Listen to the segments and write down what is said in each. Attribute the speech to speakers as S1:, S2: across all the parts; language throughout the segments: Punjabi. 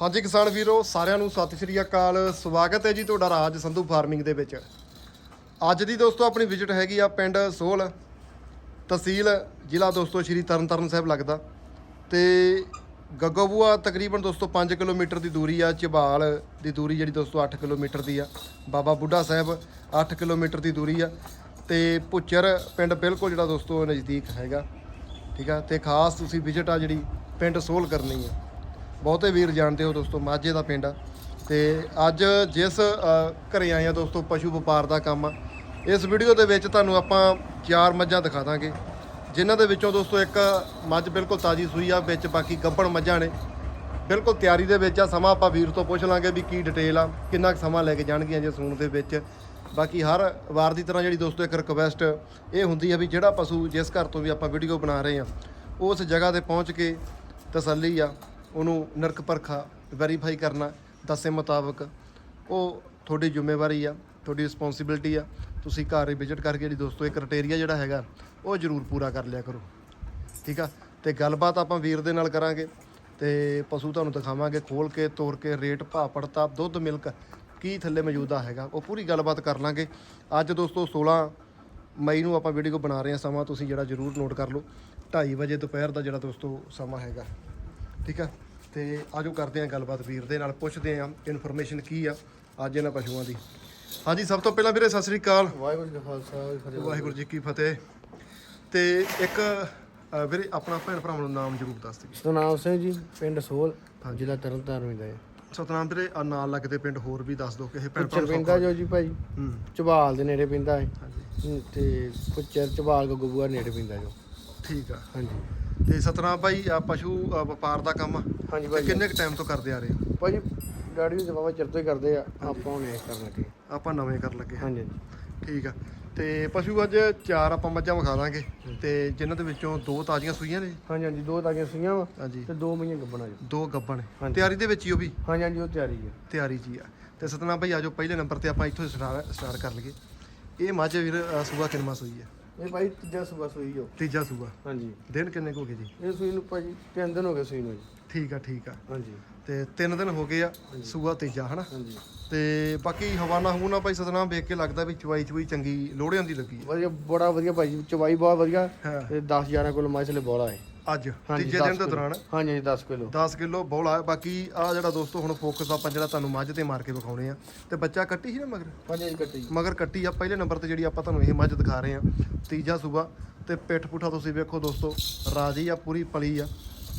S1: ਹਾਂਜੀ ਕਿਸਾਨ ਵੀਰੋ, ਸਾਰਿਆਂ ਨੂੰ ਸਤਿ ਸ਼੍ਰੀ ਅਕਾਲ। ਸਵਾਗਤ ਹੈ ਜੀ ਤੁਹਾਡਾ ਰਾਜ ਸੰਧੂ ਫਾਰਮਿੰਗ ਦੇ ਵਿੱਚ। ਅੱਜ ਦੀ ਦੋਸਤੋ, ਆਪਣੀ ਵਿਜ਼ਿਟ ਹੈਗੀ ਆ ਪਿੰਡ ਸੋਹਲ ਤਹਿਸੀਲ, ਜ਼ਿਲ੍ਹਾ ਦੋਸਤੋ ਸ਼੍ਰੀ ਤਰਨਤਾਰਨ ਸਾਹਿਬ ਲੱਗਦਾ। ਤੇ ਗੱਗੋਬੂਆ ਤਕਰੀਬਨ ਦੋਸਤੋ 5 ਕਿਲੋਮੀਟਰ ਦੀ ਦੂਰੀ ਆ, ਝਬਾਲ ਦੀ ਦੂਰੀ ਜਿਹੜੀ ਦੋਸਤੋ 8 ਕਿਲੋਮੀਟਰ ਦੀ ਆ। ਬਾਬਾ ਬੁੱਢਾ ਸਾਹਿਬ 8 ਕਿਲੋਮੀਟਰ ਦੀ ਦੂਰੀ ਆ। ਤੇ ਭੁੱਚਰ ਪਿੰਡ ਬਿਲਕੁਲ ਜਿਹੜਾ ਦੋਸਤੋ ਨਜ਼ਦੀਕ ਹੈਗਾ। ਠੀਕ ਆ? ਤੇ ਖਾਸ ਤੁਸੀਂ ਵਿਜ਼ਿਟ ਆ ਜਿਹੜੀ ਪਿੰਡ ਸੋਹਲ ਕਰਨੀ ਆ। ਬਹੁਤੇ ਵੀਰ ਜਾਣਦੇ ਹੋ ਦੋਸਤੋ ਮਾਝੇ ਦਾ ਪਿੰਡ ਆ। ਤੇ ਅੱਜ ਜਿਸ ਅ, ਘਰੇ ਆਏ ਆ ਦੋਸਤੋ ਪਸ਼ੂ ਵਪਾਰ ਦਾ ਕੰਮ ਆ। ਇਸ ਵੀਡੀਓ ਦੇ ਵਿੱਚ ਤੁਹਾਨੂੰ ਆਪਾਂ ਚਾਰ ਮੱਝਾਂ ਦਿਖਾ ਦਾਂਗੇ। ਜਿਨ੍ਹਾਂ ਦੇ ਵਿੱਚੋਂ ਦੋਸਤੋ ਇੱਕ ਮੱਝ ਬਿਲਕੁਲ ਤਾਜੀ ਸੂਈ ਆ ਵਿੱਚ ਬਾਕੀ ਗੱਭਣ ਮੱਝਾਂ ਨੇ। ਬਿਲਕੁਲ ਤਿਆਰੀ ਦੇ ਵਿੱਚ ਆ ਸਮਾਂ ਆਪਾਂ ਵੀਰ ਤੋਂ ਪੁੱਛ ਲਾਂਗੇ ਵੀ ਕੀ ਡਿਟੇਲ ਆ ਕਿੰਨਾ ਕੁ ਸਮਾਂ ਲੈ ਕੇ ਜਾਣਗੀਆਂ ਜੇ ਸੂਣ ਦੇ ਵਿੱਚ। ਬਾਕੀ ਹਰ ਵਾਰ ਦੀ ਤਰ੍ਹਾਂ ਜਿਹੜੀ ਦੋਸਤੋ ਇੱਕ ਰਿਕਵੈਸਟ ਇਹ ਹੁੰਦੀ ਆ ਵੀ ਜਿਹੜਾ ਪਸ਼ੂ ਜਿਸ ਘਰ ਤੋਂ ਵੀ ਆਪਾਂ ਵੀਡੀਓ ਬਣਾ ਰਹੇ ਆ ਉਸ ਜਗ੍ਹਾ ਤੇ ਪਹੁੰਚ ਕੇ ਤਸੱਲੀ ਆ। ਉਹਨੂੰ ਨਰਕ ਪਰਖਾ ਵੈਰੀਫਾਈ ਕਰਨਾ, ਦੱਸੇ ਮੁਤਾਬਕ ਉਹ ਤੁਹਾਡੀ ਜ਼ਿੰਮੇਵਾਰੀ ਆ, ਤੁਹਾਡੀ ਰਿਸਪੌਂਸਿਬਿਲਟੀ ਆ। ਤੁਸੀਂ ਘਰ ਵਿਜ਼ਿਟ ਕਰਕੇ ਜਿਹੜੀ ਦੋਸਤੋ ਇਹ ਕ੍ਰਾਈਟੇਰੀਆ ਜਿਹੜਾ ਹੈਗਾ, ਉਹ ਜ਼ਰੂਰ ਪੂਰਾ ਕਰ ਲਿਆ ਕਰੋ। ਠੀਕ ਆ? ਤੇ ਗੱਲਬਾਤ ਆਪਾਂ ਵੀਰ ਦੇ ਨਾਲ ਕਰਾਂਗੇ ਤੇ ਪਸ਼ੂ ਤੁਹਾਨੂੰ ਦਿਖਾਵਾਂਗੇ, ਖੋਲ ਕੇ ਤੋੜ ਕੇ, ਰੇਟ, ਭਾਅ, ਪੜਤਾ, ਦੁੱਧ, ਮਿਲਕ, ਕੀ ਥੱਲੇ ਮੌਜੂਦਾ ਹੈਗਾ, ਉਹ ਪੂਰੀ ਗੱਲਬਾਤ ਕਰ ਲਾਂਗੇ। ਅੱਜ ਦੋਸਤੋ 16 ਮਈ ਨੂੰ ਆਪਾਂ ਵੀਡੀਓ ਬਣਾ ਰਹੇ ਹਾਂ ਸਮਾਂ, ਤੁਸੀਂ ਜਿਹੜਾ ਜ਼ਰੂਰ ਨੋਟ ਕਰ ਲਓ। 2:30 ਵਜੇ ਦੁਪਹਿਰ ਦਾ ਜਿਹੜਾ ਦੋਸਤੋ ਸਮਾਂ ਹੈਗਾ। ਠੀਕ ਆ? ਤੇ ਆਜੋ ਕਰਦੇ ਹਾਂ ਗੱਲਬਾਤ ਵੀਰ ਦੇ ਨਾਲ ਪੁੱਛਦੇ ਹਾਂ ਇਨਫੋਰਮੇਸ਼ਨ ਕੀ ਆ ਅੱਜ ਇਹਨਾਂ ਪਸ਼ੂਆਂ ਦੀ। ਹਾਂਜੀ ਸਭ ਤੋਂ ਪਹਿਲਾਂ ਵੀਰੇ ਸਤਿ ਸ੍ਰੀ ਅਕਾਲ।
S2: ਵਾਹਿਗੁਰੂ ਜੀ ਕਾ ਖਾਲਸਾ ਵਾਹਿਗੁਰੂ ਜੀ ਕੀ ਫਤਿਹ।
S1: ਕੀ ਤੇ ਇੱਕ ਅ, ਵੀਰੇ ਆਪਣਾ ਭੈਣ ਭਰਾਵਾਂ ਨੂੰ ਨਾਮ ਜ਼ਰੂਰ ਦੱਸ ਦਿਓ।
S2: ਸਤਨਾਮ ਸਿੰਘ ਜੀ ਪਿੰਡ ਸੋਲ ਜ਼ਿਲ੍ਹਾ ਤਰਨਤਾਰਨ ਦਾ ਹੈ।
S1: ਸਤਨਾਮ ਵੀਰੇ ਆ ਨਾਲ ਲੱਗਦੇ ਪਿੰਡ ਹੋਰ ਵੀ ਦੱਸ ਦਿਓ ਕਿਸੇ ਭੈਣ
S2: ਪੁੱਚਰ
S1: ਭਰਾ
S2: ਪਿੰਦਾ ਜੋ ਜੀ ਭਾਈ।
S1: ਹੂੰ।
S2: ਚਬਾਲ ਦੇ ਨੇੜੇ ਪਿੰਦਾ ਹੈ ਤੇ ਪੁੱਚਰ ਚਬਾਲ ਗੋਗੂਆ ਨੇੜੇ ਪਿੰਦਾ ਜੋ।
S1: ਠੀਕ ਆ।
S2: ਹਾਂਜੀ।
S1: ਤੇ ਸਤਨਾਮ ਭਾਈ ਆ ਪਸ਼ੂ ਅ, ਵਪਾਰ ਦਾ ਕੰਮ ਆ।
S2: ਹਾਂਜੀ
S1: ਤੇ
S2: ਭਾਈ।
S1: ਕਿੰਨੇ ਕੁ ਟਾਈਮ ਤੋਂ ਕਰਦੇ ਆ ਰਹੇ ਹੋ?
S2: ਭਾਜੀ ਡੈਡੀ ਨੂੰ ਚਿਰ ਤੋਂ ਹੀ ਕਰਦੇ ਆ। ਆਪਾਂ ਹੁਣ ਇਹ ਕਰਨ ਲੱਗੇ।
S1: ਆਪਾਂ ਨਵੇਂ ਕਰਨ ਲੱਗੇ ਹਾਂ
S2: ਹਾਂਜੀ ਹਾਂਜੀ।
S1: ਠੀਕ ਆ। ਤੇ ਪਸ਼ੂ ਅੱਜ ਚਾਰ ਆਪਾਂ ਮੱਝਾਂ ਵਿਖਾ ਦਾਂਗੇ। ਤੇ ਜਿਨ੍ਹਾਂ ਦੇ ਵਿੱਚੋਂ ਦੋ ਤਾਜ਼ੀਆਂ ਸੂਈਆਂ ਨੇ।
S2: ਹਾਂਜੀ ਹਾਂਜੀ ਦੋ ਤਾਗੀਆਂ ਸੀਆਂ ਵਾ
S1: ਹਾਂਜੀ।
S2: ਤੇ ਦੋ ਮਈਆਂ ਗੱਬਣਾ ਜੀ।
S1: ਦੋ ਗੱਬਣ
S2: ਹਾਂਜੀ।
S1: ਤਿਆਰੀ ਦੇ ਵਿੱਚ ਹੀ ਉਹ ਵੀ?
S2: ਹਾਂਜੀ ਹਾਂਜੀ ਉਹ ਤਿਆਰੀ ਹੈ
S1: ਤਿਆਰੀ ਜੀ ਆ। ਤੇ ਸਤਨਾਮ ਭਾਈ ਆਜੋ ਪਹਿਲੇ ਨੰਬਰ ਤੇ ਆਪਾਂ ਇੱਥੋਂ ਸਟਾਰਟ ਸਟਾਰਟ ਕਰ ਲਈਏ। ਇਹ ਮੱਝ ਵੀਰ ਸੂਆ ਕਿੰਨਵਾਂ ਸੂਈ ਹੈ
S2: ਇਹ ਭਾਈ ਤੀਜਾ ਸੂਬਾ ਸੂਈ ਜੋ।
S1: ਤੀਜਾ ਸੂਆ
S2: ਹਾਂਜੀ।
S1: ਦਿਨ ਕਿੰਨੇ ਕੁ ਹੋ ਗਏ ਜੀ?
S2: ਇਹ ਸੂਈ ਨੂੰ ਭਾਜੀ ਤਿੰਨ ਦਿਨ ਹੋ ਗਏ ਸੂਈ ਨੂੰ ਜੀ।
S1: ਠੀਕ ਆ ਠੀਕ ਆ।
S2: ਹਾਂਜੀ।
S1: ਤੇ ਤਿੰਨ ਦਿਨ ਹੋ ਗਏ ਆ ਸੂਆ ਤੀਜਾ ਹਨਾ?
S2: ਹਾਂਜੀ।
S1: ਤੇ ਬਾਕੀ ਹਵਾਨਾ ਹੂਨਾ ਭਾਈ ਸਤਨਾਮ ਵੇਖ ਕੇ ਲੱਗਦਾ ਵੀ ਚਵਾਈ ਚਵਾਈ ਚੰਗੀ ਲੋੜਿਆਂ ਦੀ ਲੱਗੀ ਹੈ
S2: ਵਧੀਆ ਬੜਾ ਵਧੀਆ ਭਾਜੀ ਚਵਾਈ ਬਹੁਤ ਵਧੀਆ।
S1: ਹਾਂ।
S2: ਤੇ 10 11 ਕਿਲੋ ਮਾਛਲੇ ਬੋਲਾ ਹੈ।
S1: ਅੱਜ ਤੀਜੇ ਦਿਨ ਦੇ। ਦੌਰਾਨ।
S2: ਹਾਂਜੀ ਹਾਂਜੀ 10 ਕਿਲੋ।
S1: 10 ਕਿਲੋ ਬੌਲਾ ਬਾਕੀ ਆ ਜਿਹੜਾ ਦੋਸਤੋ ਹੁਣ ਫੋਕਸ ਆਪਾਂ ਜਿਹੜਾ ਤੁਹਾਨੂੰ ਮੱਝ ਤੇ ਮਾਰ ਕੇ ਵਿਖਾਉਣੇ ਆ ਤੇ ਬੱਚਾ ਕੱਟੀ ਸੀ ਨਾ ਮਗਰ?
S2: ਹਾਂਜੀ ਹਾਂਜੀ ਕੱਟੀ।
S1: ਮਗਰ ਕੱਟੀ ਆ ਪਹਿਲੇ ਨੰਬਰ ਤੇ ਜਿਹੜੀ ਆਪਾਂ ਤੁਹਾਨੂੰ ਇਹ ਮੱਝ ਦਿਖਾ ਰਹੇ ਆ ਤੀਜਾ ਸੂਬਾ। ਤੇ ਪਿੱਠ ਪੁੱਠਾ ਤੁਸੀਂ ਵੇਖੋ ਦੋਸਤੋ ਰਾਜੀ ਆ ਪੂਰੀ ਪਲੀ ਆ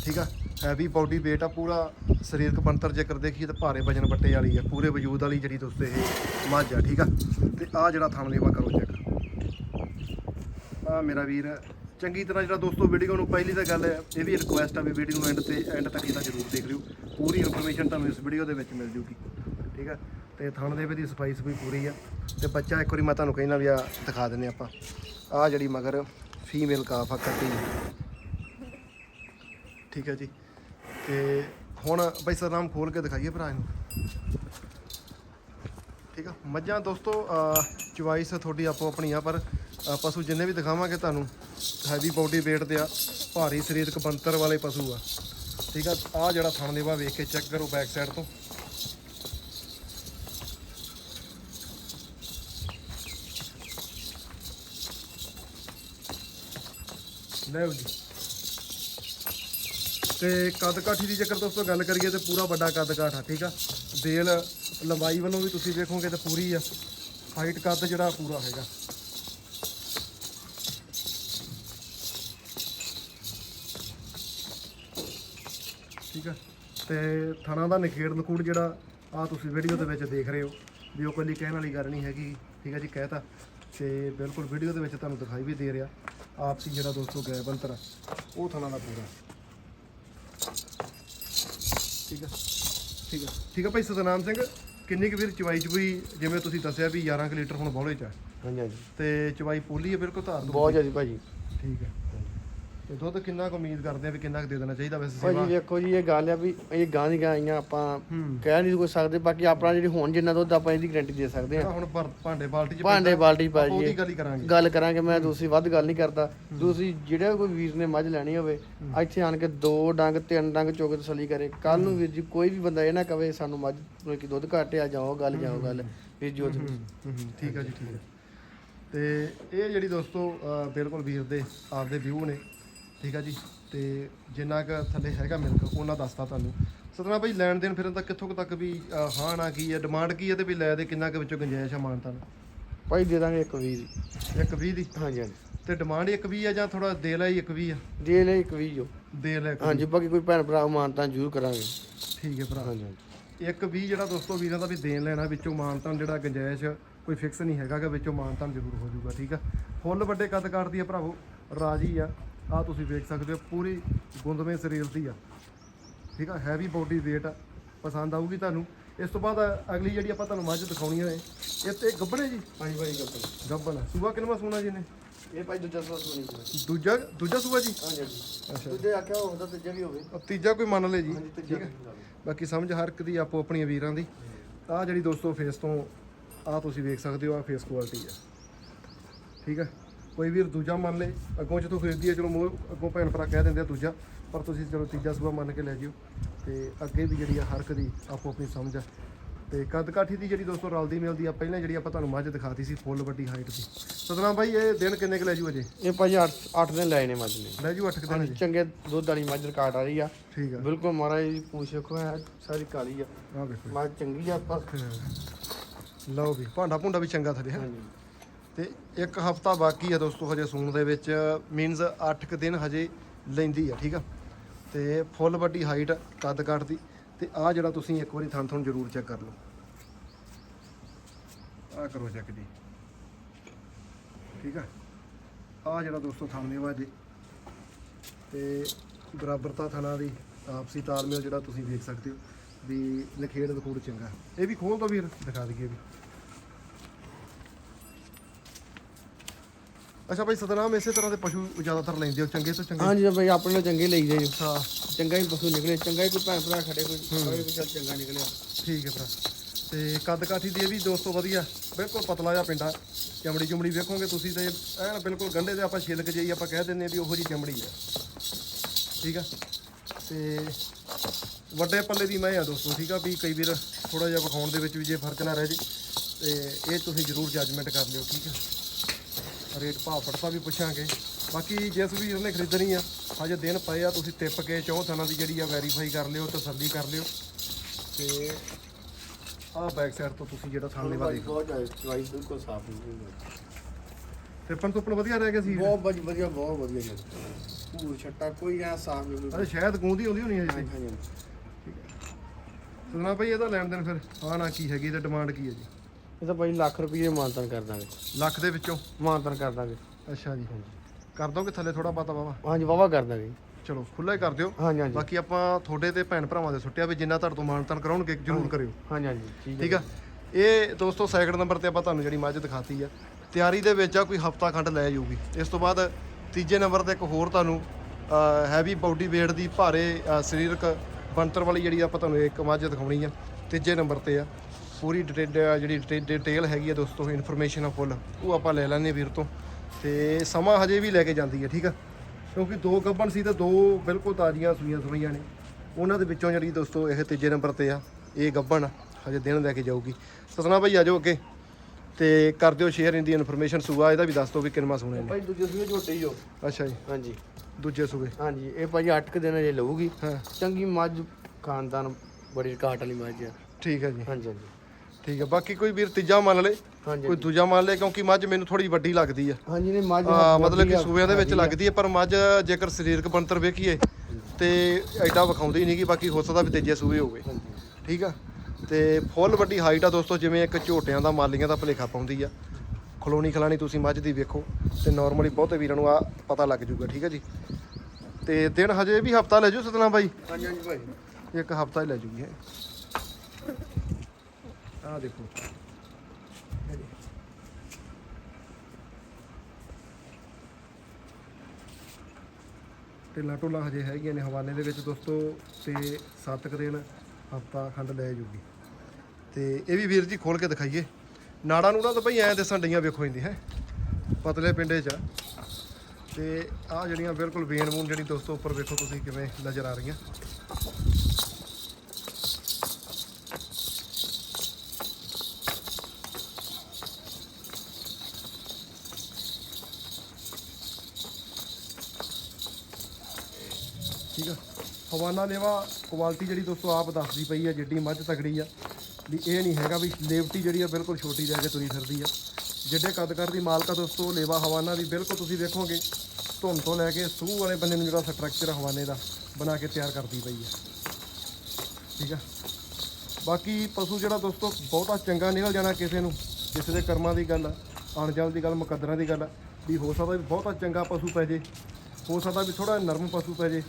S1: ਠੀਕ ਆ? ਹੈਵੀ ਬਾਡੀ weight ਆ ਪੂਰਾ ਸਰੀਰਕ ਬਣਤਰ ਜੇਕਰ ਦੇਖੀਏ ਤਾਂ ਭਾਰੇ ਵਜਨ ਵੱਟੇ ਵਾਲੀ ਆ ਪੂਰੇ ਵਜੂਦ ਵਾਲੀ ਜਿਹੜੀ ਦੋਸਤੋ ਇਹ ਮੱਝ ਆ ਠੀਕ ਆ? ਤੇ ਆ ਜਿਹੜਾ ਥਣ ਲੇਵਾ ਕਰੋ ਚੈੱਕ ਆ ਮੇਰਾ ਵੀਰ ਚੰਗੀ ਤਰ੍ਹਾਂ ਜਿਹੜਾ ਦੋਸਤੋ ਵੀਡੀਓ ਨੂੰ ਪਹਿਲੀ ਤਾਂ ਗੱਲ ਹੈ ਇਹ ਵੀ ਰਿਕੁਐਸਟ ਆ ਵੀ ਵੀਡੀਓ ਨੂੰ ਐਂਡ ਤੇ ਐਂਡ ਤੱਕ ਇਹਦਾ ਜ਼ਰੂਰ ਦੇਖ ਲਿਓ। ਪੂਰੀ ਇਨਫੋਰਮੇਸ਼ਨ ਤੁਹਾਨੂੰ ਇਸ ਵੀਡੀਓ ਦੇ ਵਿੱਚ ਮਿਲ ਜੂਗੀ। ਠੀਕ ਆ? ਤੇ ਥਣ ਦੇ ਵੀ ਦੀ ਸਫ਼ਾਈ ਸਫ਼ਾਈ ਪੂਰੀ ਆ। ਤੇ ਬੱਚਾ ਇੱਕ ਵਾਰੀ ਮੈਂ ਤੁਹਾਨੂੰ ਕਹਿੰਦਾ ਵੀ ਆ ਦਿਖਾ ਦਿੰਨੇ ਆਪਾਂ। ਆ ਜਿਹੜੀ ਮਗਰ ਫੀਮੇਲ ਕਾਫ ਆ ਕੱਟੀ। ਠੀਕ ਹੈ ਜੀ। ਤੇ ਹੁਣ ਬਈ ਸਰਨਾਮ ਖੋਲ ਕੇ ਦਿਖਾਈਏ ਭਰਾ ਨੂੰ ਠੀਕ ਆ? ਮੱਝਾਂ ਦੋਸਤੋ ਚੁਆਇਸ ਤੁਹਾਡੀ ਆਪੋ ਆਪਣੀ ਆ, ਪਰ ਪਸ਼ੂ ਜਿੰਨੇ ਵੀ ਦਿਖਾਵਾਂਗੇ ਤੁਹਾਨੂੰ ਹੈਵੀ ਬਾਡੀ weight ਦੇ ਆ, ਭਾਰੀ ਸਰੀਰਕ ਬੰਤਰ ਵਾਲੇ ਪਸ਼ੂ ਆ। ਠੀਕ ਆ ਆ ਜਿਹੜਾ ਥਣ ਦੇਵਾ ਵੇਖ ਕੇ ਚੈੱਕ ਕਰੋ ਬੈਕ ਸਾਈਡ ਤੋਂ। ਲੈ ਜੀ। ਤੇ ਕੱਦ ਕਾਠੀ ਦੀ ਜੇਕਰ ਦੋਸਤੋ ਗੱਲ ਕਰੀਏ ਤੇ ਪੂਰਾ ਵੱਡਾ ਕੱਦ ਕਾਠ ਆ, ਠੀਕ ਆ। ਦੇਲ ਲੰਬਾਈ ਵੱਲੋਂ ਵੀ ਤੁਸੀਂ ਵੇਖੋਗੇ ਤੇ ਪੂਰੀ ਆ। ਹਾਈਟ ਕੱਦ ਜਿਹੜਾ ਪੂਰਾ ਹੈਗਾ। ਠੀਕ ਆ? ਤੇ ਥਣਾ ਦਾ ਨਿਖੇੜ ਨਖੂੜ ਜਿਹੜਾ ਆ ਤੁਸੀਂ ਵੀਡੀਓ ਦੇ ਵਿੱਚ ਦੇਖ ਰਹੇ ਹੋ। ਵੀ ਉਹ ਕੋਈ ਕਹਿਣ ਵਾਲੀ ਗੱਲ ਨਹੀਂ ਹੈਗੀ। ਠੀਕ ਆ ਜੀ ਕਹਿਤਾ ਤੇ। ਬਿਲਕੁਲ ਵੀਡੀਓ ਦੇ ਵਿੱਚ ਤੁਹਾਨੂੰ ਦਿਖਾਈ ਵੀ ਦੇ ਰਿਹਾ। ਆਪਸੀ ਜਿਹੜਾ ਦੋਸਤੋ ਗਏ ਬੰਤਰ ਆ, ਉਹ ਥਣਾ ਦਾ ਪੂਰਾ। ਠੀਕ ਆ? ਠੀਕ ਆ? ਠੀਕ ਆ ਭਾਈ ਸਤਨਾਮ ਸਿੰਘ? ਕਿੰਨੀ ਕੁ ਵੀਰ ਚਵਾਈ ਚਵਈ ਜਿਵੇਂ ਤੁਸੀਂ ਦੱਸਿਆ ਵੀ 11 ਕੁ ਲੀਟਰ ਹੁਣ ਬੌਲੇ ਚ ਆ।
S2: ਹਾਂਜੀ ਹਾਂਜੀ।
S1: ਤੇ ਚਵਾਈ ਪੋਲੀ ਹੈ ਬਿਲਕੁਲ ਧਾਰ ਤੋਂ
S2: ਬਹੁਤ ਜ਼ਿਆਦਾ ਭਾਜੀ।
S1: ਠੀਕ ਹੈ ਤੇ ਦੁੱਧ ਕਿੰਨਾ ਕੁ ਉਮੀਦ ਕਰਦੇ ਆ ਵੀ ਕਿੰਨਾ ਕੁ ਦੇ ਦੇਣਾ ਚਾਹੀਦਾ ਵੈਸੇ
S2: ਭਾਜੀ
S1: ਸੇਵਾ
S2: ਵੇਖੋ ਜੀ ਇਹ ਗੱਲ ਆ ਵੀ ਇਹ ਗਾਂ ਦੀ ਗਾਂ ਆਈਆਂ ਆਪਾਂ
S1: ਹੂੰ।
S2: ਕਹਿ ਨਹੀਂ ਕੋਈ ਸਕਦੇ ਬਾਕੀ ਆਪਣਾ ਜਿਹੜੀ ਹੁਣ ਜਿੰਨਾ ਦੁੱਧ ਆਪਾਂ ਇਹਦੀ ਗਾਰੰਟੀ ਦੇ ਸਕਦੇ ਆ
S1: ਹੁਣ ਭਰ- ਭਾਂਡੇ ਬਾਲਟੀ ਚ
S2: ਭਾਂਡੇ
S1: ਪੈਂਦਾ,
S2: ਬਾਲਟੀ ਪਾ
S1: ਆਪਾਂ ਉਹਦੀ ਗੱਲ ਹੀ ਕਰਾਂਗੇ।
S2: ਗੱਲ ਕਰਾਂਗੇ ਮੈਂ ਦੂਸਰੀ ਵੱਧ ਗੱਲ ਨਹੀਂ ਕਰਦਾ। ਦੂਸਰੀ ਜਿਹੜਾ ਕੋਈ ਵੀਰ ਨੇ ਮੱਝ ਲੈਣੀ ਹੋਵੇ ਇੱਥੇ ਆਣ ਕੇ ਦੋ ਡੰਗ ਤਿੰਨ ਡੰਗ ਚੁੱਕ ਤਸੱਲੀ ਕਰੇ। ਕੱਲ ਨੂੰ ਵੀਰ ਜੀ ਕੋਈ ਵੀ ਬੰਦਾ ਇਹ ਨਾ ਕਵੇ ਸਾਨੂੰ ਮੱਝ ਨੂੰ ਕਿ ਦੁੱਧ ਘੱਟ ਆ ਜਾਓ ਗੱਲ ਜਾਓ ਗੱਲ। ਵੀਰ ਜੀ ਉਹ
S1: ਹੂੰ, ਹੂੰ, ਠੀਕ ਆ ਜੀ ਠੀਕ ਆ। ਤੇ ਇਹ ਜਿਹੜੀ ਦੋਸਤੋ ਅਹ, ਬਿਲਕੁਲ ਵੀਰ ਦੇ ਆਪਦੇ ਵਿਊ ਨੇ ਠੀਕ ਆ ਜੀ। ਤੇ ਜਿੰਨਾ ਕੁ ਥੱਲੇ ਹੈਗਾ ਮਿਲਕ ਉਹਨਾਂ ਦੱਸਤਾ ਤੁਹਾਨੂੰ। ਸਤਨਾ ਭਾਈ ਲੈਣ ਦੇਣ ਫਿਰਨ ਤੱਕ ਕਿੱਥੋਂ ਤੱਕ ਵੀ ਹਾਂ ਨਾ ਕੀ ਹੈ? ਡਿਮਾਂਡ ਕੀ ਹੈ ਤੇ ਵੀ ਲੈ ਦੇ ਕਿੰਨਾ ਕੁ ਵਿੱਚੋਂ ਗੁੰਜਾਇਸ਼ ਆ ਮਾਨਤਾ
S2: ਭਾਈ ਦੇ ਦਾਂਗੇ ਇੱਕ ਵੀਰ
S1: ਇੱਕ 20 ਦੀ?
S2: ਹਾਂਜੀ ਹਾਂਜੀ।
S1: ਤੇ ਡਿਮਾਂਡ ਇੱਕ 20 ਆ ਜਾਂ ਥੋੜਾ ਦੇ ਲੈ ਇੱਕ 20 ਆ?
S2: ਦੇ ਲੈ ਇੱਕ ਵੀਰ ਜੋ।
S1: ਦੇ ਲੈ।
S2: ਹਾਂਜੀ ਬਾਕੀ ਕੋਈ ਭੈਣ ਭਰਾ ਮਾਨਤਾ ਜ਼ਰੂਰ ਕਰਾਂਗੇ।
S1: ਠੀਕ ਹੈ ਭਰਾ।
S2: ਹਾਂਜੀ ਹਾਂਜੀ।
S1: ਇੱਕ 20 ਜਿਹੜਾ ਦੋਸਤੋ ਵੀਰਾਂ ਦਾ ਵੀ ਦੇਣ ਲੈਣਾ ਵਿੱਚੋਂ ਮਾਨਤਾਨ ਜਿਹੜਾ ਗੁੰਜਾਇਸ਼ ਕੋਈ ਫਿਕਸ ਨਹੀਂ ਹੈਗਾ ਕਿ ਵਿੱਚੋਂ ਮਾਨਤਾਨ ਜ਼ਰੂਰ ਹੋ ਜਾਊਗਾ ਠੀਕ ਆ? ਫੁੱਲ ਵੱਡੇ ਕੱਦ ਕਾਟਦੀ ਆ ਭਰਾਵੋ ਰਾਜੀ ਆ। ਆ ਤੁਸੀਂ ਵੇਖ ਸਕਦੇ ਹੋ ਪੂਰੀ ਗੁੰਦਵੇਂ ਸਰੀਰ ਦੀ ਆ। ਠੀਕ ਆ ਹੈਵੀ ਬੋਡੀ weight ਆ। ਪਸੰਦ ਆਊਗੀ ਤੁਹਾਨੂੰ। ਇਸ ਤੋਂ ਬਾਅਦ ਅਗਲੀ ਜਿਹੜੀ ਆਪਾਂ ਤੁਹਾਨੂੰ ਮੱਝ ਦਿਖਾਉਣੀ ਹੈ ਇਹ ਤੇ ਗੱਬਣੇ ਜੀ।
S2: ਹਾਂਜੀ ਭਾਈ ਗੱਪਨ
S1: ਗੱਬਣ ਸੂਆ ਕਿੰਨਵਾ ਸੂਣਾ ਜੀ ਨੇ
S2: ਇਹ ਭਾਈ ਦੂਜਾ ਸੋਸ ਬਣੀ ਸੀ
S1: ਦੂਜਾ ਦੂਜਾ ਸੂਆ ਜੀ?
S2: ਹਾਂਜੀ
S1: ਅੱਛਾ।
S2: ਦੂਜੇ ਆਖਿਆ ਹੁੰਦਾ ਤੀਜਾ ਵੀ ਹੋਵੇ।
S1: ਤੀਜਾ ਕੋਈ ਮੰਨ ਲੈ ਜੀ। ਠੀਕ ਹੈ ਬਾਕੀ ਸਮਝ ਹਰ ਇੱਕ ਦੀ ਆਪੋ ਆਪਣੀਆਂ ਵੀਰਾਂ ਦੀ। ਆ ਜਿਹੜੀ ਦੋਸਤੋ ਫੇਸ ਤੋਂ ਆ ਤੁਸੀਂ ਵੇਖ ਸਕਦੇ ਹੋ ਆ ਫੇਸ ਕੁਆਲਿਟੀ ਆ। ਠੀਕ ਹੈ ਕੋਈ ਵੀਰ ਦੂਜਾ ਮੰਨ ਲੇ ਅੱਗੋਂ ਜਦੋਂ ਖਰੀਦੀ ਹੈ ਚਲੋ ਮੂੰਹ ਅੱਗੋਂ ਭੈਣ ਭਰਾ ਕਹਿ ਦਿੰਦੇ ਆ ਦੂਜਾ ਪਰ ਤੁਸੀਂ ਚਲੋ ਤੀਜਾ ਸੂਆ ਮੰਨ ਕੇ ਲੈ ਜਿਓ। ਤੇ ਅੱਗੇ ਵੀ ਜਿਹੜੀ ਆ ਹਰ ਇੱਕ ਦੀ ਆਪੋ ਆਪਣੀ ਸਮਝ ਆ। ਤੇ ਕੱਦ ਕਾਠੀ ਦੀ ਜਿਹੜੀ ਦੋਸਤੋ ਰਲਦੀ ਮਿਲਦੀ ਆ ਪਹਿਲਾਂ ਜਿਹੜੀ ਆਪਾਂ ਤੁਹਾਨੂੰ ਮੱਝ ਦਿਖਾਤੀ ਸੀ ਫੁੱਲ ਵੱਡੀ ਹਾਈਟ ਦੀ। ਸਤਨਾਮ ਭਾਈ ਇਹ ਦਿਨ ਕਿੰਨੇ ਕੁ ਲੈ ਜੂ ਅਜੇ?
S2: ਇਹ ਭਾਜੀ 8 8 ਦਿਨ ਲਏ ਨੇ ਮੱਝ ਨੇ।
S1: ਲੈ ਜੂ 8 ਦਿਨ ਅਜੇ?
S2: ਚੰਗੇ ਦੁੱਧ ਵਾਲੀ ਮੱਝ ਕਾਟ ਆ ਰਹੀ ਆ।
S1: ਠੀਕ ਆ।
S2: ਬਿਲਕੁਲ ਮਹਾਰਾਜ ਜੀ ਪੂਛ ਵੇਖੋ ਹੈ ਸਾਰੀ ਕਾਲੀ ਆ।
S1: ਆ ਵੇਖੋ।
S2: ਮੱਝ ਚੰਗੀ ਆ ਪਰ
S1: ਲਓ ਵੀ ਭਾਂਡਾ ਭੁੰਡਾ ਵੀ ਚੰਗਾ ਹੈ?
S2: ਹਾਂਜੀ।
S1: ਤੇ ਇੱਕ ਹਫਤਾ ਬਾਕੀ ਆ ਦੋਸਤੋ, ਹਜੇ ਸੂਣ ਦੇ ਵਿੱਚ। ਮੀਨਸ 8 ਕੁ ਦਿਨ ਹਜੇ ਲੈਂਦੀ ਆ, ਠੀਕ ਆ? ਤੇ ਫੁੱਲ ਵੱਡੀ ਹਾਈਟ ਕੱਦ ਕੱਟ ਦੀ ਤੇ ਆ ਜਿਹੜਾ ਤੁਸੀਂ ਇੱਕ ਵਾਰੀ ਥਣ ਥਣ ਜ਼ਰੂਰ ਚੈੱਕ ਕਰ ਲਓ। ਆ ਕਰੋ ਚੈੱਕ ਜੀ। ਠੀਕ ਆ? ਆ ਜਿਹੜਾ ਦੋਸਤੋ ਥਣ ਦੇ ਵਾਜੇ ਤੇ ਬਰਾਬਰਤਾ ਥਣਾ ਦੀ ਆਪਸੀ ਤਾਲਮੇਲ ਜਿਹੜਾ ਤੁਸੀਂ ਦੇਖ ਸਕਦੇ ਹੋ, ਵੀ ਨਖੇੜ ਦਖੂੜ ਚੰਗਾ। ਇਹ ਵੀ ਖੋਲ ਦੋ ਵੀਰ, ਦਿਖਾ ਦਈਏ ਵੀ। ਅੱਛਾ ਭਾਈ ਸਤਨਾਮ ਇਸੇ ਤਰ੍ਹਾਂ ਦੇ ਪਸ਼ੂ ਜ਼ਿਆਦਾਤਰ ਲੈਂਦੇ ਹੋ ਚੰਗੇ ਤੋਂ ਚੰਗੇ?
S2: ਹਾਂਜੀ ਭਾਈ ਆਪਣੇ ਨਾਲ ਚੰਗੇ ਲਈਦੇ ਜੀ।
S1: ਹਾਂ
S2: ਚੰਗਾ ਹੀ ਪਸ਼ੂ ਨਿਕਲੇ ਚੰਗਾ ਹੀ ਕੋਈ ਭੈਣ ਭਰਾ ਖੜੇ ਕੋਈ ਕੋਈ ਵੀ ਚੱਲ ਚੰਗਾ ਨਿਕਲਿਆ।
S1: ਠੀਕ ਹੈ ਭਰਾ। ਤੇ ਕੱਦ ਕਾਠੀ ਦੀ ਇਹ ਵੀ ਦੋਸਤੋ ਵਧੀਆ ਬਿਲਕੁਲ ਪਤਲਾ ਜਿਹਾ ਪਿੰਡਾ ਚਮੜੀ ਚਮੜੀ ਵੇਖੋਗੇ ਤੁਸੀਂ ਤੇ ਐਨ ਬਿਲਕੁਲ ਗੰਢੇ ਦੇ ਆਪਾਂ ਛਿਲਕ ਜਿਹੀ ਆਪਾਂ ਕਹਿ ਦਿੰਦੇ ਵੀ ਉਹੋ ਜੀ ਚਮੜੀ ਆ। ਠੀਕ ਆ? ਤੇ ਵੱਡੇ ਪੱਲੇ ਦੀ ਮੈਂ ਆ ਦੋਸਤੋ ਠੀਕ ਆ? ਵੀ ਕਈ ਵਾਰ ਥੋੜਾ ਜਿਹਾ ਵਿਖਾਉਣ ਦੇ ਵਿੱਚ ਵੀ ਜੇ ਫ਼ਰਕ ਨਾ ਰਹਿ ਜੇ ਤੇ ਇਹ ਤੁਸੀਂ ਜ਼ਰੂਰ ਜੱਜਮੈਂਟ ਕਰ ਲਿਓ ਠੀਕ ਆ? ਰੇਟ ਭਾਅ ਫੜਤਾ ਵੀ ਪੁੱਛਾਂਗੇ। ਬਾਕੀ ਜਿਸ ਵੀਰ ਨੇ ਖਰੀਦਣੀ ਆ ਹਜੇ ਦਿਨ ਪਏ ਆ ਤੁਸੀਂ ਟਿੱਪ ਕੇ ਚੌਂ ਥਾਨਾਂ ਦੀ ਜਿਹੜੀ ਆ ਵੈਰੀਫਾਈ ਕਰ ਲਿਓ ਤਸੱਲੀ ਕਰ ਲਿਓ। ਤੇ ਆਹ ਬੈਕ ਸਾਈਡ ਤੋਂ ਤੁਸੀਂ ਜਿਹੜਾ ਥਾਣੇ ਵਾ ਦੇਖੋ।
S2: ਬਹੁਤ ਚਵਾਈ ਬਿਲਕੁਲ ਸਾਫ਼ ਨਹੀਂ
S1: ਟਿੱਪਣ ਟੁੱਪਣ ਵਧੀਆ ਰਹਿ ਗਿਆ ਸੀ
S2: ਬਹੁਤ ਵਧੀਆ ਵਧੀਆ ਬਹੁਤ ਵਧੀਆ ਜੀ। ਪੂਰ ਛੱਟਾ ਕੋਈ ਐ ਸਾਫ਼ ਨਹੀਂ
S1: ਅਰੇ ਸ਼ਾਇਦ ਗੂੰਦੀ ਆਉਂਦੀ ਹੋਣੀ ਹੈ ਜੀ। ਸੁਣਾ ਭਾਈ ਇਹਦਾ ਲੈਣ ਦੇਣ ਫਿਰ। ਹਾਂ ਨਾ ਕੀ ਹੈਗੀ ਤੇ ਡਿਮਾਂਡ ਕੀ ਹੈ ਜੀ?
S2: ਇਹ ਤਾਂ ਭਾਈ ਲੱਖ ਰੁਪਏ ਮਾਨਤਨ ਕਰ ਦਾਂਗੇ।
S1: ਲੱਖ ਦੇ ਵਿੱਚੋਂ?
S2: ਮਾਨਤਨ ਕਰ ਦਾਂਗੇ।
S1: ਅੱਛਾ ਜੀ ਕਰ ਦੋਗੇ ਥੱਲੇ ਥੋੜਾ ਬਾਤਾ ਬਾਵਾ
S2: ਹਾਂਜੀ ਵਾਵਾ ਕਰ ਦਾਂਗੇ।
S1: ਚਲੋ ਖੁੱਲਾ ਹੀ ਕਰ ਦਿਓ।
S2: ਹਾਂਜੀ ਹਾਂਜੀ।
S1: ਬਾਕੀ ਆਪਾਂ ਤੁਹਾਡੇ ਤੇ ਭੈਣ ਭਰਾਵਾਂ ਦੇ ਸੁੱਟਿਆ ਵੀ ਜਿੰਨਾ ਤੁਹਾਡੇ ਤੋਂ ਮਾਨਤਨ ਕਰਾਉਣਗੇ ਜਰੂਰ ਕਰਿਓ।
S2: ਹਾਂਜੀ ਹਾਂਜੀ ਠੀਕ
S1: ਆ? ਇਹ ਦੋਸਤੋ ਸੈਕਿੰਡ ਨੰਬਰ ਤੇ ਆਪਾਂ ਤੁਹਾਨੂੰ ਜਿਹੜੀ ਮੱਝ ਦਿਖਾਤੀ ਆ। ਤਿਆਰੀ ਦੇ ਵਿੱਚ ਆ ਕੋਈ ਹਫਤਾ ਖੰਡ ਲੈ ਜਾਊਗੀ। ਇਸ ਤੋਂ ਬਾਅਦ ਤੀਜੇ ਨੰਬਰ ਤੇ ਇੱਕ ਹੋਰ ਤੁਹਾਨੂੰ ਹੈਵੀ ਬਾਡੀ weight ਦੀ ਭਾਰੇ ਸਰੀਰਕ ਬਣਤਰ ਵਾਲੀ ਜਿਹੜੀ ਆਪਾਂ ਤੁਹਾਨੂੰ ਇੱਕ ਮੱਝ ਦਿਖਾਉਣੀ ਆ ਤੀਜੇ ਨੰਬਰ ਤੇ ਆ। ਪੂਰੀ ਡਿਟੇਲ ਜਿਹੜੀ ਡਿਟੇ- ਡਿਟੇਲ ਹੈਗੀ ਆ ਦੋਸਤੋ ਇਨਫੋਰਮੇਸ਼ਨ ਆ ਫੁੱਲ ਉਹ ਆਪਾਂ ਲੈ ਲੈਣੇ ਵੀਰ ਤੋਂ। ਤੇ ਸਮਾਂ ਹਜੇ ਵੀ ਲੈ ਕੇ ਜਾਂਦੀ ਹੈ ਠੀਕ ਆ? ਕਿਉਂਕਿ ਦੋ ਗੱਬਣ ਸੀ ਤੇ ਦੋ ਬਿਲਕੁਲ ਤਾਜ਼ੀਆਂ ਸੂਈਆਂ ਸੂਈਆਂ ਨੇ। ਉਹਨਾਂ ਦੇ ਵਿੱਚੋਂ ਜਿਹੜੀ ਦੋਸਤੋ ਇਹ ਤੀਜੇ ਨੰਬਰ ਤੇ ਆ ਇਹ ਗੱਬਣ ਹਜੇ ਦਿਨ ਲੈ ਕੇ ਜਾਊਗੀ। ਸਤਨਾ ਭਾਈ ਆ ਜਾਓ ਅੱਗੇ। ਤੇ ਕਰ ਦਿਓ ਸ਼ੇਅਰ ਇਹਦੀ ਇਨਫੋਰਮੇਸ਼ਨ ਸੂਆ ਇਹਦਾ ਵੀ ਦੱਸ ਦਿਓ ਵੀ ਕਿੰਨਵਾਂ ਸੂਣੇ ਨੇ
S2: ਭਾਈ ਦੂਜੇ ਸੂਏ ਝੋਟੇ ਹੀ ਹੋ।
S1: ਅੱਛਾ ਜੀ।
S2: ਹਾਂਜੀ।
S1: ਦੂਜੇ ਸੂਏ।
S2: ਹਾਂਜੀ ਇਹ ਭਾਈ 8 ਕ ਦਿਨ ਅਜੇ ਲਊਗੀ।
S1: ਹਾਂ।
S2: ਚੰਗੀ ਮੱਝ ਖਾਨਦਾਨ ਬੜੀ ਘਾਟ ਵਾਲੀ ਮੱਝ ਆ।
S1: ਠੀਕ ਹੈ ਜੀ।
S2: ਹਾਂਜੀ ਹਾਂਜੀ।
S1: ਠੀਕ ਹੈ ਬਾਕੀ ਕੋਈ ਵੀਰ ਤੀਜਾ ਮੰਨ ਲੇ
S2: ਹਾਂਜੀ
S1: ਕੋਈ ਦੂਜਾ ਮੰਨ ਲੇ ਕਿਉਂਕਿ ਮੱਝ ਮੈਨੂੰ ਥੋੜੀ ਵੱਡੀ ਲੱਗਦੀ ਆ।
S2: ਹਾਂਜੀ ਨੇ ਮੱਝ
S1: ਆ, ਮਤਲਬ ਕਿ ਸੂਬਿਆਂ ਦੇ ਵਿੱਚ। ਲੱਗਦੀ ਹੈ ਪਰ ਮੱਝ ਜੇਕਰ ਸਰੀਰਕ ਬਣਤਰ ਵੇਖੀਏ ਤੇ ਐਡਾ ਵਿਖਾਉਂਦੀ ਨਹੀਂ ਕਿ ਬਾਕੀ ਹੋ ਸਕਦਾ ਵੀ ਤੀਜੇ ਸੂਬੇ ਹੋਵੇ। ਠੀਕ ਆ? ਤੇ ਫੁੱਲ ਵੱਡੀ ਹਾਈਟ ਆ ਦੋਸਤੋ ਜਿਵੇਂ ਇੱਕ ਝੋਟਿਆਂ ਦਾ ਮਾਲੀਆਂ ਦਾ ਭਲੇਖਾ ਪਾਉਂਦੀ ਆ। ਖਲੋਣੀ ਖਲਾਣੀ ਤੁਸੀਂ ਮੱਝ ਦੀ ਵੇਖੋ ਤੇ ਨਾਰਮਲੀ ਬਹੁਤੇ ਵੀਰਾਂ ਨੂੰ ਆ ਪਤਾ ਲੱਗ ਜੂਗਾ ਠੀਕ ਆ ਜੀ? ਤੇ ਦਿਨ ਹਜੇ ਵੀ ਹਫਤਾ ਲੈ ਜੂ ਸਤਨਾਮ ਬਾਈ?
S2: ਹਾਂਜੀ ਹਾਂਜੀ ਭਾਈ।
S1: ਇੱਕ ਹਫਤਾ ਹੀ ਲੈ ਜੂਗੀ ਹੈ। ਆਹ ਦੇਖੋ। ਢਿੱਲਾਂ ਢੁੱਲਾਂ ਹਜੇ ਹੈਗੀਆਂ ਨੇ ਹਵਾਲੇ ਦੇ ਵਿੱਚ ਦੋਸਤੋ, ਤੇ 7 ਕੁ ਦਿਨ ਹਫਤਾ ਖੰਡ ਲੈ ਜੂਗੀ। ਤੇ ਇਹ ਵੀ ਵੀਰ ਜੀ ਖੋਲ ਕੇ ਦਿਖਾਈਏ। ਨਾੜਾਂ ਨੂੰ ਤਾਂ ਭਈ ਐ ਦਿਸਣ ਡਈਆਂ ਵੇਖੋ ਇੰਦੀ ਹੈ। ਪਤਲੇ ਪਿੰਡੇ 'ਚ ਆ। ਤੇ ਆ ਜਿਹੜੀਆਂ ਬਿਲਕੁਲ ਵੇਨ ਵੂਨ ਜਿਹੜੀ ਦੋਸਤੋ ਉੱਪਰ ਵੇਖੋ ਤੁਸੀਂ ਕਿਵੇਂ ਨਜ਼ਰ ਆ ਰਹੀਆਂ। ਹਵਾਨਾ ਲੇਵਾ ਕੁਆਲਿਟੀ ਜਿਹੜੀ ਦੋਸਤੋ ਆਪ ਦੱਸਦੀ ਪਈ ਆ, ਜਿੱਡੀ ਮੱਝ ਤਗੜੀ ਆ, ਵੀ ਇਹ ਨਹੀਂ ਹੈਗਾ ਵੀ ਲੇਵਟੀ ਜਿਹੜੀ ਆ ਬਿਲਕੁਲ ਛੋਟੀ ਰਹਿ ਕੇ ਤੁਰੀ ਫਿਰਦੀ ਆ। ਜਿੱਡੇ ਕਦਕਰ ਦੀ ਮਾਲਕਾ ਦੋਸਤੋ, ਲੇਵਾ ਹਵਾਨਾ ਦੀ ਬਿਲਕੁਲ ਤੁਸੀਂ ਦੇਖੋਗੇ ਧੁੰਨ ਤੋਂ ਲੈ ਕੇ ਸੂਹ ਵਾਲੇ ਬੰਦੇ ਨੂੰ ਜਿਹੜਾ ਸਟਰਕਚਰ ਹਵਾਨੇ ਦਾ ਬਣਾ ਕੇ ਤਿਆਰ ਕਰਦੀ ਪਈ ਆ। ਠੀਕ ਆ? ਬਾਕੀ ਪਸ਼ੂ ਜਿਹੜਾ ਦੋਸਤੋ, ਬਹੁਤਾ ਚੰਗਾ ਨਿਕਲ ਜਾਣਾ ਕਿਸੇ ਨੂੰ, ਕਿਸੇ ਦੇ ਕਰਮਾਂ ਦੀ ਗੱਲ ਆ ਅਣਜਲ ਦੀ ਗੱਲ, ਮੁਕੱਦਰਾਂ ਦੀ ਗੱਲ ਆ, ਵੀ ਹੋ ਸਕਦਾ ਵੀ ਬਹੁਤਾ ਚੰਗਾ ਪਸ਼ੂ ਪੈ ਜੇ, ਹੋ ਸਕਦਾ ਵੀ ਥੋੜਾ ਨਰਮ ਪਸ਼ੂ ਪੈ ਜੇ।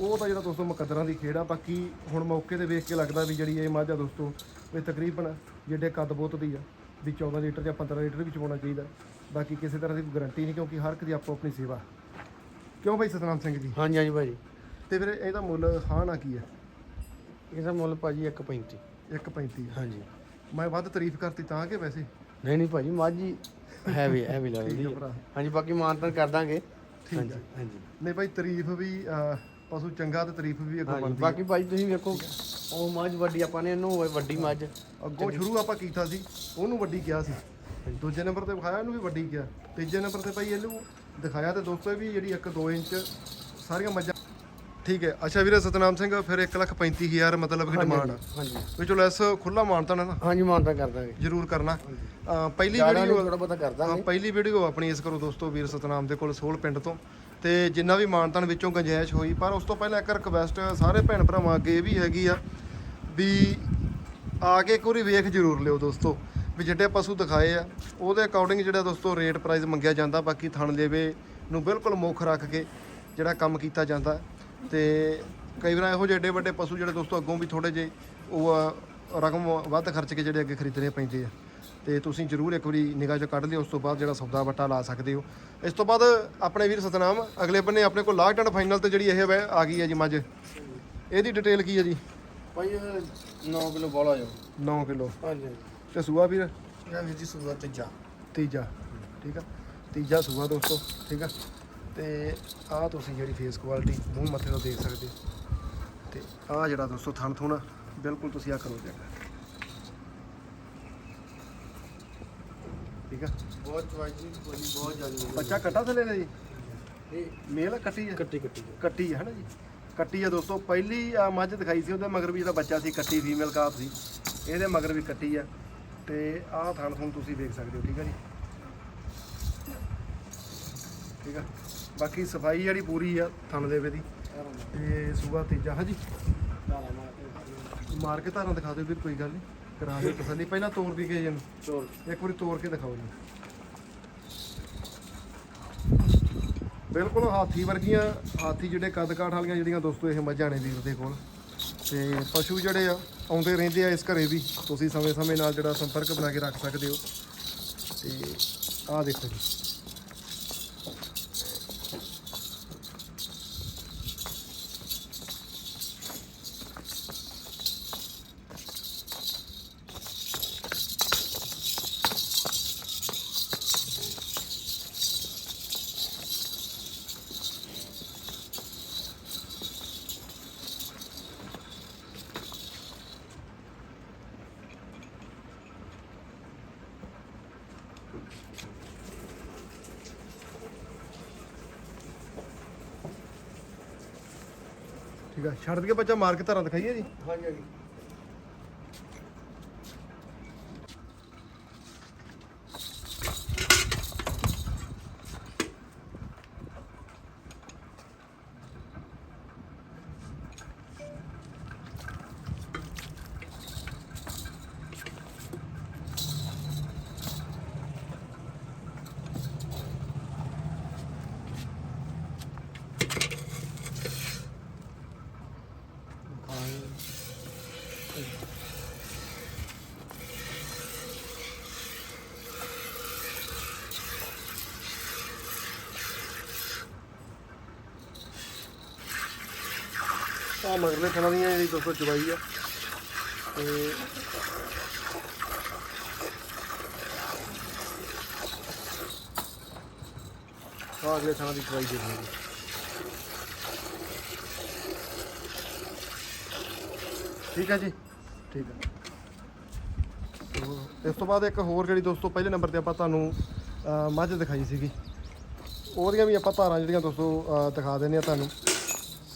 S1: ਉਹ ਤਾਂ ਜਿਹੜਾ ਦੋਸਤੋ ਮੁਕੱਦਰਾਂ ਦੀ ਖੇਡ ਆ ਬਾਕੀ ਹੁਣ ਮੌਕੇ ਤੇ ਵੇਖ ਕੇ ਲੱਗਦਾ ਵੀ ਜਿਹੜੀ ਇਹ ਮੱਝ ਆ ਦੋਸਤੋ ਇਹ ਤਕਰੀਬਨ ਜਿਹੜੇ ਕੱਦ ਬੋਤ ਦੀ ਆ ਵੀ 14 ਲੀਟਰ ਜਾਂ 15 ਲੀਟਰ ਵੀ ਚਵਾਉਣਾ ਚਾਹੀਦਾ। ਬਾਕੀ ਕਿਸੇ ਤਰ੍ਹਾਂ ਦੀ ਗਾਰੰਟੀ ਨਹੀਂ ਕਿਉਂਕਿ ਹਰ ਇੱਕ ਦੀ ਆਪੋ ਆਪਣੀ ਸੇਵਾ। ਕਿਉਂ ਭਾਈ ਸਤਨਾਮ ਸਿੰਘ ਜੀ?
S2: ਹਾਂਜੀ ਹਾਂਜੀ ਭਾਜੀ।
S1: ਤੇ ਫਿਰ ਇਹਦਾ ਮੁੱਲ ਹਾਂ ਨਾ ਕੀ ਹੈ
S2: ਇਹਦਾ ਮੁੱਲ ਭਾਜੀ 1.35
S1: 1.35 ਆ।
S2: ਹਾਂਜੀ।
S1: ਮੈਂ ਵੱਧ ਤਾਰੀਫ ਕਰਤੀ ਤਾਂ ਕਿ ਵੈਸੇ।
S2: ਨਹੀਂ ਨਹੀਂ ਭਾਜੀ ਮਾਝੀ
S1: ਠੀਕ
S2: ਦੀ
S1: ਹੈ।
S2: ਹੈ।
S1: ਭਰਾ।
S2: ਹਾਂਜੀ ਬਾਕੀ ਮਾਨਤਨ ਕਰ ਦਾਂਗੇ।
S1: ਠੀਕ
S2: ਹਾਂਜੀ
S1: ਹੈ
S2: ਹਾਂਜੀ।
S1: ਨਹੀਂ ਭਾਈ ਤਾਰੀਫ ਵੀ ਪਸ਼ੂ ਚੰਗਾ ਤੇ ਤਾਰੀਫ ਵੀ ਅੱਗੋਂ
S2: ਹਾਂਜੀ
S1: ਬਣਦੀ
S2: ਬਾਕੀ ਭਾਜੀ ਤੁਸੀਂ ਵੇਖੋ ਉਹ ਮੱਝ ਵੱਡੀ ਆਪਾਂ ਨੇ ਇਹਨੂੰ ਵੱਡੀ ਮੱਝ।
S1: ਅੱਗੋਂ ਸ਼ੁਰੂ ਆਪਾਂ ਕੀਤਾ ਸੀ ਉਹਨੂੰ ਵੱਡੀ ਕਿਹਾ ਸੀ। ਦੂਜੇ ਨੰਬਰ ਤੇ ਵਿਖਾਇਆ ਇਹਨੂੰ ਵੀ ਵੱਡੀ ਕਿਹਾ। ਤੀਜੇ ਨੰਬਰ ਤੇ ਭਾਈ ਇਹਨੂੰ ਦਿਖਾਇਆ ਤੇ ਦੋਸਤੋ ਵੀ ਜਿਹੜੀ 1 2 ਇੰਚ ਸਾਰੀਆਂ ਮੱਝਾਂ ਠੀਕ ਹੈ। ਅੱਛਾ ਵੀਰੇ ਸਤਨਾਮ ਸਿੰਘ ਫਿਰ 135000 ਮਤਲਬ ਕਿ ਡਿਮਾਂਡ
S2: ਹਾਂਜੀ।
S1: ਵਿੱਚੋਂ ਲੈਸ ਖੁੱਲਾ ਮਾਨਤਾ ਨਾ
S2: ਹਾਂਜੀ ਮਾਨਤਨ ਕਰ ਦਾਂਗੇ
S1: ਜ਼ਰੂਰ ਕਰਨਾ। ਅਹ, ਪਹਿਲੀ ਵੀਡੀਓ
S2: ਥੋੜਾ ਬਹੁਤਾ ਕਰ
S1: ਹਾਂ
S2: ਦਾਂਗੇ
S1: ਪਹਿਲੀ ਵੀਡੀਓ ਆਪਣੀ ਇਸ ਕਰੋ ਦੋਸਤੋ ਵੀਰ ਸਤਨਾਮ ਦੇ ਕੋਲ ਸੋਲ ਪਿੰਡ ਤੋਂ। ਤੇ ਜਿੰਨਾ ਵੀ ਮਾਨਤਾਨ ਵਿੱਚੋਂ ਗੁੰਜਾਇਸ਼ ਹੋਈ, ਪਰ ਉਸ ਤੋਂ ਪਹਿਲਾਂ ਇੱਕ ਰਿਕਵੈਸਟ ਸਾਰੇ ਭੈਣ ਭਰਾਵਾਂ ਅੱਗੇ ਇਹ ਵੀ ਹੈਗੀ ਆ ਵੀ ਆ ਕੇ ਇੱਕ ਵਾਰੀ ਵੇਖ ਜ਼ਰੂਰ ਲਿਓ ਦੋਸਤੋ, ਵੀ ਜਿਹੜੇ ਪਸ਼ੂ ਦਿਖਾਏ ਆ, ਉਹਦੇ ਅਕੋਰਡਿੰਗ ਜਿਹੜਾ ਦੋਸਤੋ ਰੇਟ ਪ੍ਰਾਈਸ ਮੰਗਿਆ ਜਾਂਦਾ, ਬਾਕੀ ਥਣ ਲੇਵੇ ਨੂੰ ਬਿਲਕੁਲ ਮੁੱਖ ਰੱਖ ਕੇ ਜਿਹੜਾ ਕੰਮ ਕੀਤਾ ਜਾਂਦਾ। ਤੇ ਕਈ ਵਾਰ ਇਹੋ ਜਿਹੇ ਏਡੇ ਵੱਡੇ ਪਸ਼ੂ ਜਿਹੜੇ ਦੋਸਤੋ ਅੱਗੋਂ ਵੀ ਥੋੜੇ ਜਿਹੇ ਉਹ ਰਕਮ ਵੱਧ ਖਰਚ ਕੇ ਜਿਹੜੇ ਅੱਗੇ ਖਰੀਦਣੇ ਪੈਂਦੇ ਆ। ਤੇ ਤੁਸੀਂ ਜਰੂਰ ਇੱਕ ਵਾਰੀ ਨਿਗਾਹ 'ਚ ਕੱਢ ਲਿਓ ਉਸ ਤੋਂ ਬਾਅਦ ਜਿਹੜਾ ਸੌਦਾ ਵੱਟਾ ਲਾ ਸਕਦੇ ਹੋ। ਇਸ ਤੋਂ ਬਾਅਦ ਆਪਣੇ ਵੀਰ ਸਤਨਾਮ ਅਗਲੇ ਬੰਨੇ ਆਪਣੇ ਕੋਲ ਲਾਸਟ ਐਂਡ ਫਾਈਨਲ ਤੇ ਜਿਹੜੀ ਇਹ ਵੈ ਆ ਗਈ ਹੈ ਜੀ ਮੱਝ। ਇਹਦੀ ਡਿਟੇਲ ਕੀ ਹੈ ਜੀ?
S2: ਭਾਈ 9 ਕਿਲੋ ਬੋਲਾ ਜਾਓ
S1: 9 ਕਿਲੋ।
S2: ਹਾਂਜੀ।
S1: ਤੇ ਸੂਆ ਵੀਰ?
S2: ਇਹ ਵੀਰ ਜੀ ਸੂਆ ਤੀਜਾ।
S1: ਤੀਜਾ ਠੀਕ ਆ? ਤੀਜਾ ਸੂਆ ਦੋਸਤੋ ਠੀਕ ਆ? ਤੇ ਆਹ ਤੁਸੀਂ ਜਿਹੜੀ ਫੇਸ ਕੁਆਲਿਟੀ ਮੂੰਹ ਮੱਥੇ ਤੋਂ ਦੇਖ ਸਕਦੇ। ਤੇ ਆਹ ਜਿਹੜਾ ਦੋਸਤੋ ਥਣ ਥੁਣ ਬਿਲਕੁਲ ਤੁਸੀਂ ਆ ਕਰੋ ਜਾਗਾ ਠੀਕ ਆ?
S2: ਬਹੁਤ ਚਵਾਈ ਜੀ ਬੋਲੀ ਬਹੁਤ ਜ਼ਿਆਦਾ
S1: ਬੱਚਾ ਕੱਟਾ ਥਲੇ ਨੇ ਜੀ?
S2: ਇਹ
S1: ਮੇਲ ਆ, ਕੱਟੀ ਆ?
S2: ਕੱਟੀ ਕੱਟੀ।
S1: ਕੱਟੀ ਹੈ ਨਾ ਜੀ? ਕੱਟੀ ਆ ਦੋਸਤੋ ਪਹਿਲੀ ਆ ਮੱਝ ਦਿਖਾਈ ਸੀ ਉਹਦੇ ਮਗਰ ਵੀ ਜਿਹੜਾ ਬੱਚਾ ਸੀ ਕੱਟੀ ਫੀਮੇਲ ਕਾਫ ਸੀ। ਇਹਦੇ ਮਗਰ ਵੀ ਕੱਟੀ ਆ। ਤੇ ਆਹ ਥਣ ਥਣ ਤੁਸੀਂ ਦੇਖ ਸਕਦੇ ਹੋ ਠੀਕ ਆ ਜੀ? ਠੀਕ ਆ? ਬਾਕੀ ਸਫ਼ਾਈ ਜਿਹੜੀ ਪੂਰੀ ਆ ਥਣ ਦੇ ਵੇ ਦੀ। ਤੇ ਸੂਆ ਤੀਜਾ ਹਾਂਜੀ? ਮਾਰ ਕੇ ਧਾਰਾਂ ਦਿਖਾ ਦਿਓ ਵੀਰ ਕੋਈ ਗੱਲ ਨਹੀਂ ਕਰਾ ਦਿਓ ਤਸੱਲੀ ਪਹਿਲਾਂ ਤੋੜ ਵੀ ਗਏ ਜਨ
S2: ਚੋਰ
S1: ਇੱਕ ਵਾਰੀ ਤੋੜ ਕੇ ਦਿਖਾਓ ਜੀ। ਬਿਲਕੁਲ ਹਾਥੀ ਵਰਗੀਆਂ ਹਾਥੀ ਜਿਹੜੇ ਕੱਦ ਕਾਠ ਵਾਲੀਆਂ ਜਿਹੜੀਆਂ ਦੋਸਤੋ ਇਹ ਮੱਝਾਂ ਨੇ ਵੀਰ ਦੇ ਕੋਲ। ਤੇ ਪਸ਼ੂ ਜਿਹੜੇ ਆ ਆਉਂਦੇ ਰਹਿੰਦੇ ਆ ਇਸ ਘਰੇ ਵੀ। ਤੁਸੀਂ ਸਮੇਂ-ਸਮੇਂ ਨਾਲ ਜਿਹੜਾ ਸੰਪਰਕ ਬਣਾ ਕੇ ਰੱਖ ਸਕਦੇ ਹੋ। ਤੇ ਆਹ ਦੇਖੋ ਜੀ। ਠੀਕ ਆ ਛੱਡ ਕੇ ਬੱਚਾ ਮਾਰ ਕੇ ਧਾਰਾਂ ਦਿਖਾਈਏ ਜੀ।
S2: ਹਾਂਜੀ ਹਾਂਜੀ।
S1: ਮਗਰਲੇ ਥਣਾ ਦੀਆਂ ਜਿਹੜੀ ਦੋਸਤੋ ਚਵਾਈ ਆ। ਤੇ ਆਹ ਅਗਲੇ ਥਣਾ ਦੀ ਚਵਾਈ ਦੇਖ ਲਓ ਜੀ। ਠੀਕ ਹੈ ਜੀ? ਠੀਕ ਹੈ ਇਸ ਤੋਂ ਬਾਅਦ ਇੱਕ ਹੋਰ ਜਿਹੜੀ ਦੋਸਤੋ ਪਹਿਲੇ ਨੰਬਰ ਤੇ ਆਪਾਂ ਤੁਹਾਨੂੰ ਅਹ, ਮੱਝ ਦਿਖਾਈ ਸੀਗੀ। ਉਹਦੀਆਂ ਵੀ ਆਪਾਂ ਧਾਰਾਂ ਜਿਹੜੀਆਂ ਦੋਸਤੋ ਅਹ, ਦਿਖਾ ਦਿੰਦੇ ਆ ਤੁਹਾਨੂੰ।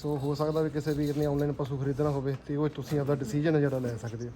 S1: ਸੋ ਹੋ ਸਕਦਾ ਵੀ ਕਿਸੇ ਵੀਰ ਨੇ ਆਨਲਾਈਨ ਪਸ਼ੂ ਖਰੀਦਣਾ ਹੋਵੇ ਤੇ ਉਹ ਤੁਸੀਂ ਆਪਦਾ ਡਿਸੀਜਨ ਜਿਹੜਾ ਲੈ ਸਕਦੇ ਹੋ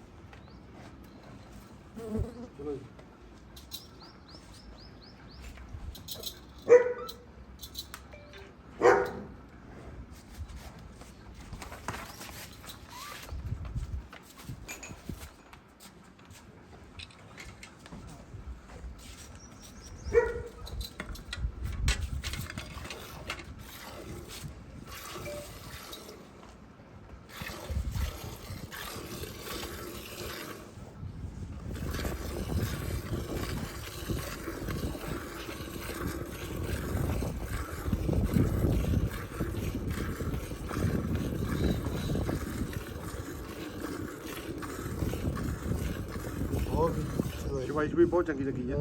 S2: ਬਹੁਤ
S1: ਚਵਾਈ ਵੀ ਬਹੁਤ ਚੰਗੀ ਲੱਗੀ ਆ।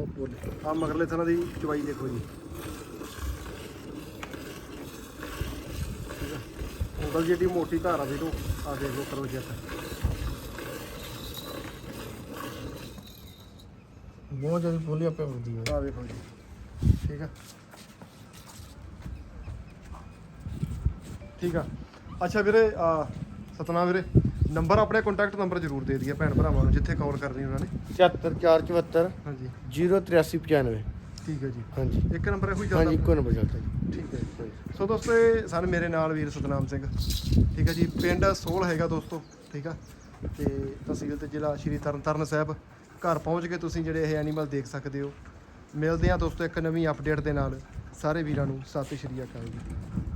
S1: ਆ ਮਗਰਲੇ ਥਣਾ ਦੀ ਚਵਾਈ ਦੇਖੋ ਜੀ। ਉਂਗਲ ਜਿਹੜੀ ਮੋਟੀ ਧਾਰਾ ਵੀ ਤੋਂ ਆ ਦੇਖ ਲਓ ਕਰੋ ਚੈੱਕ
S2: ਬਹੁਤ ਜ਼ਿਆਦਾ ਬੋਲੀ ਆਪੇ ਹੁੰਦੀ ਹੈ
S1: ਆ ਵੇਖੋ ਜੀ। ਠੀਕ ਆ? ਠੀਕ ਆ। ਅੱਛਾ ਵੀਰੇ ਆ ਸਤਨਾਮ ਵੀਰੇ ਨੰਬਰ ਆਪਣੇ ਕੰਟੈਕਟ ਨੰਬਰ ਜ਼ਰੂਰ ਦੇ ਦਈਏ ਭੈਣ ਭਰਾਵਾਂ ਨੂੰ ਜਿੱਥੇ ਕਾਲ ਕਰਨੀ ਉਹਨਾਂ ਨੇ।
S2: 74474
S1: ਹਾਂਜੀ।
S2: 08395
S1: ਠੀਕ ਹੈ ਜੀ।
S2: ਹਾਂਜੀ।
S1: ਇੱਕ ਨੰਬਰ ਇਹੋ ਹੀ
S2: ਹਾਂਜੀ
S1: ਚੱਲਦਾ
S2: ਇੱਕੋ ਨੰਬਰ ਚੱਲਦਾ ਜੀ।
S1: ਠੀਕ ਹੈ ਜੀ। ਸੋ ਦੋਸਤੋ ਸਨ ਮੇਰੇ ਨਾਲ ਵੀਰ ਸਤਨਾਮ ਸਿੰਘ। ਠੀਕ ਹੈ ਜੀ ਪਿੰਡ ਸੋਲ ਹੈਗਾ ਦੋਸਤੋ ਠੀਕ ਆ? ਤੇ ਤਹਿਸੀਲ ਤੇ ਜ਼ਿਲ੍ਹਾ ਸ਼੍ਰੀ ਤਰਨਤਾਰਨ ਸਾਹਿਬ। ਘਰ ਪਹੁੰਚ ਕੇ ਤੁਸੀਂ ਜਿਹੜੇ ਇਹ ਐਨੀਮਲ ਦੇਖ ਸਕਦੇ ਹੋ। ਮਿਲਦੇ ਆ ਦੋਸਤੋ ਇੱਕ ਨਵੀਂ ਅਪਡੇਟ ਦੇ ਨਾਲ। ਸਾਰੇ ਵੀਰਾਂ ਨੂੰ ਸਤਿ ਸ਼੍ਰੀ ਅਕਾਲ ਜੀ।